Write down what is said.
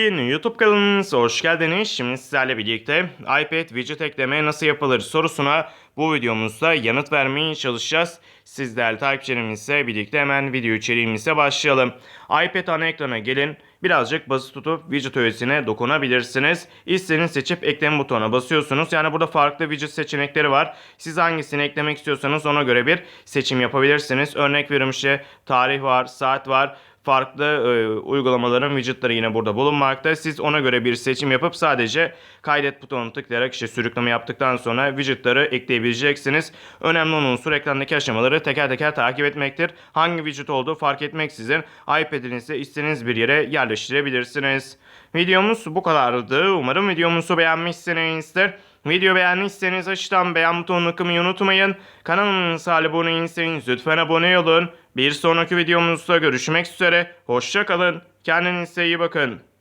YouTube kanalımıza hoş geldiniz. Şimdi sizlerle birlikte iPad widget ekleme nasıl yapılır sorusuna bu videomuzda yanıt vermeye çalışacağız. Siz değerli takipçilerimizle birlikte hemen video içeriğimize başlayalım. iPad ana ekrana gelin. Birazcık basılı tutup widget öğesine dokunabilirsiniz. İstediğiniz seçip ekleme butonuna basıyorsunuz. Yani burada farklı widget seçenekleri var. Siz hangisini eklemek istiyorsanız ona göre bir seçim yapabilirsiniz. Örnek veriyorum işte tarih var, saat var farklı e, uygulamaların widgetları yine burada bulunmakta. Siz ona göre bir seçim yapıp sadece kaydet butonuna tıklayarak işte sürükleme yaptıktan sonra widgetları ekleyebileceksiniz. Önemli unsur ekrandaki aşamaları teker teker takip etmektir. Hangi widget olduğu fark etmeksizin iPad'inizi istediğiniz bir yere yerleştirebilirsiniz. Videomuz bu kadardı. Umarım videomuzu beğenmişsinizdir. Video beğendiyseniz aşağıdan beğen butonuna tıklamayı unutmayın. Kanalımıza abone değilseniz lütfen abone olun. Bir sonraki videomuzda görüşmek üzere. Hoşçakalın. Kendinize iyi bakın.